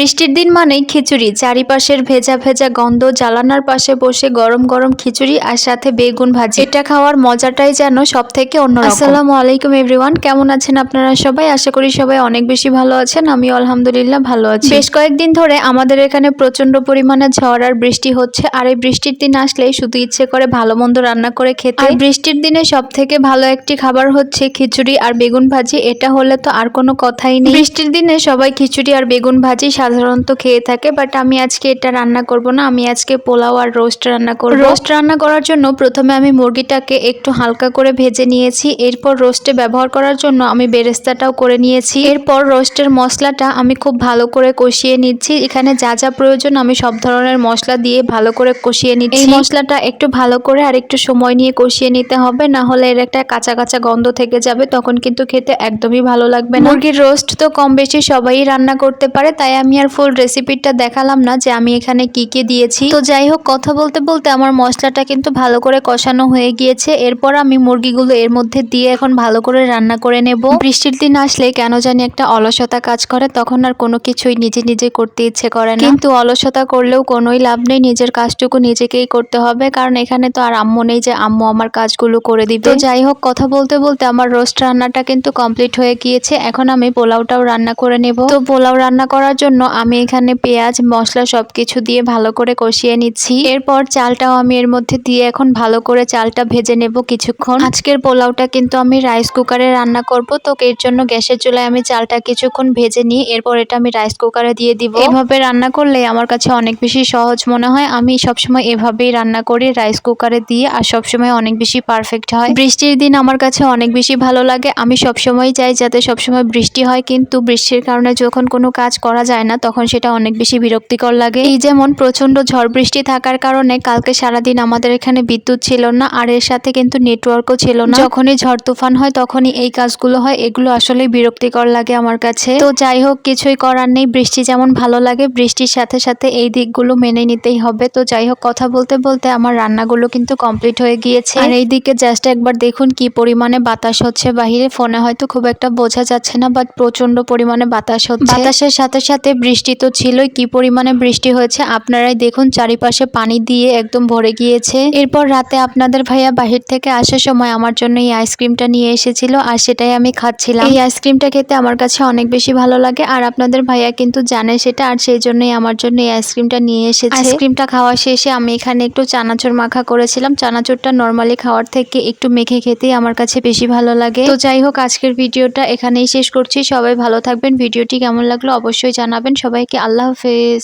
বৃষ্টির দিন মানেই খিচুড়ি। চারিপাশের ভেজা ভেজা গন্ধ জ্বালানার পাশে বসে গরম গরম খিচুড়ি আর সাথে বেগুন ভাজি। এটা খাওয়ার মজাটাই যেন সব থেকে অন্য আসসালামু আলাইকুম এভরিওয়ান কেমন আছেন আপনারা সবাই? আশা করি সবাই অনেক বেশি ভালো আছেন। আমি আলহামদুলিল্লাহ ভালো আছি। বেশ কয়েকদিন ধরে আমাদের এখানে প্রচণ্ড পরিমাণে ঝড় আর বৃষ্টি হচ্ছে। আর এই বৃষ্টির দিন আসলেই শুধু ইচ্ছে করে ভালো মন্দ রান্না করে খেতে। আর বৃষ্টির দিনে সব থেকে ভালো একটি খাবার হচ্ছে খিচুড়ি আর বেগুন ভাজি। এটা হলে তো আর কোনো কথাই নেই। বৃষ্টির দিনে সবাই খিচুড়ি আর বেগুন ভাজি সাধারণত খেয়ে থাকে বাট আমি আজকে এটা রান্না করব না। আমি আজকে পোলাও আর রোস্ট রান্না করব। রোস্ট রান্না করার জন্য প্রথমে আমি মুরগিটাকে একটু হালকা করে ভেজে নিয়েছি। এরপর রোস্টে ব্যবহার করার জন্য আমি বেরেস্তাটাও করে নিয়েছি। এরপর রোস্টের মশলাটা আমি খুব ভালো করে কষিয়ে নিচ্ছি। এখানে যা যা প্রয়োজন আমি সব ধরনের মশলা দিয়ে ভালো করে কষিয়ে নিচ্ছি। এই মশলাটা একটু ভালো করে আর একটু সময় নিয়ে কষিয়ে নিতে হবে না হলে এর একটা কাঁচা কাঁচা গন্ধ থেকে যাবে তখন কিন্তু খেতে একদমই ভালো লাগবে না। মুরগির রোস্ট তো কম বেশি সবাই রান্না করতে পারে তাই আমি আর ফুল রেসিপিটা দেখালাম না যে আমি এখানে কি কি দিয়েছি। তো যাই হোক কথা বলতে বলতে আমার মশলাটা কিন্তু ভালো করে কষানো হয়ে গিয়েছে। এরপর আমি মুরগিগুলো এর মধ্যে দিয়ে এখন ভালো করে রান্না করে নেব। বৃষ্টির দিন আসলে কেন জানি একটা অলসতা কাজ করে, তখন আর কোনো কিছুই নিজে নিজে করতে ইচ্ছে করে না। কিন্তু অলসতা করলেও কোনোই লাভ নেই, নিজের কাজটুকু নিজেকেই করতে হবে। কারণ এখানে তো আর আম্মু নেই যে আম্মু আমার কাজগুলো করে দিবে। তো যাই হোক কথা বলতে বলতে আমার রোস্ট রান্নাটা কিন্তু কমপ্লিট হয়ে গিয়েছে। এখন আমি পোলাওটাও রান্না করে নেব। তো পোলাও রান্না করার জন্য আমি এখানে পেঁয়াজ, মশলা সব কিছু দিয়ে ভালো করে কষিয়ে নিচ্ছি। এরপর চালটাও আমি এর মধ্যে দিয়ে এখন ভালো করে চালটা ভেজে নেব কিছুক্ষণ। আজকের পোলাওটা কিন্তু আমি রাইস কুকারে রান্না করব, তো এর জন্য গ্যাসের চুলায় আমি চালটা কিছুক্ষণ ভেজে নিই। এরপর এটা আমি রাইস কুকারে দিয়ে দিব। এভাবে রান্না করলে আমার কাছে অনেক বেশি সহজ মনে হয়। আমি সবসময় এভাবেই রান্না করি রাইস কুকারে দিয়ে, আর সবসময় অনেক বেশি পারফেক্ট হয়। বৃষ্টির দিন আমার কাছে অনেক বেশি ভালো লাগে। আমি সবসময় চাই যাতে সবসময় বৃষ্টি হয়, কিন্তু বৃষ্টির কারণে যখন কোনো কাজ করা যায় না তখন সেটা অনেক বেশি বিরক্তিকর লাগে। এই যেমন প্রচণ্ড ঝড় বৃষ্টি থাকার কারণে কালকে সারাদিন আমাদের এখানে বিদ্যুৎ ছিল না, আর এর সাথে কিন্তু নেটওয়ার্কও ছিল না। যখনই ঝড় তুফান হয়, তখনই এই কাজগুলো হয়, এগুলো আসলে বিরক্তিকর লাগে আমার কাছে। তো যাই হোক, কিছুই করার নেই, বৃষ্টি যেমন ভালো লাগে, বৃষ্টির সাথে সাথে এই দিকগুলো মেনে নিতেই হবে। তো যাই হোক, কথা বলতে বলতে আমার রান্নাগুলো কিন্তু কমপ্লিট হয়ে গিয়েছে। আর এই দিকে জাস্ট একবার দেখুন কি পরিমাণে বাতাস হচ্ছে বাহিরে। ফোনে হয়তো খুব একটা বোঝা যাচ্ছে না, বাট প্রচণ্ড পরিমাণে বাতাস হচ্ছে। বাতাসের সাথে সাথে বৃষ্টি তো ছিলই, কি পরিমাণে বৃষ্টি হয়েছে আপনারাই দেখুন, চারিপাশে পানি দিয়ে একদম ভরে গিয়েছে। এরপর রাতে আপনাদের ভাইয়া বাহির থেকে আসার সময় আমার জন্য এই আইসক্রিমটা নিয়ে এসেছিল আর সেটাই আমি খাচ্ছিলাম। এই আইসক্রিমটা খেতে আমার কাছে অনেক বেশি ভালো লাগে আর আপনাদের ভাইয়া কিন্তু জানে সেটা আর সেই জন্যই আমার জন্য এই আইসক্রিমটা নিয়ে এসেছে। আইসক্রিমটা খাওয়া শেষে আমি এখানে একটু চানাচুর মাখা করেছিলাম। চানাচুরটা নর্মালি খাওয়ার থেকে একটু মেখে খেতেই আমার কাছে বেশি ভালো লাগে। তো যাই হোক, আজকের ভিডিওটা এখানেই শেষ করছি। সবাই ভালো থাকবেন। ভিডিওটি কেমন লাগল অবশ্যই জানাবেন। সবাইকে আল্লাহ হাফেজ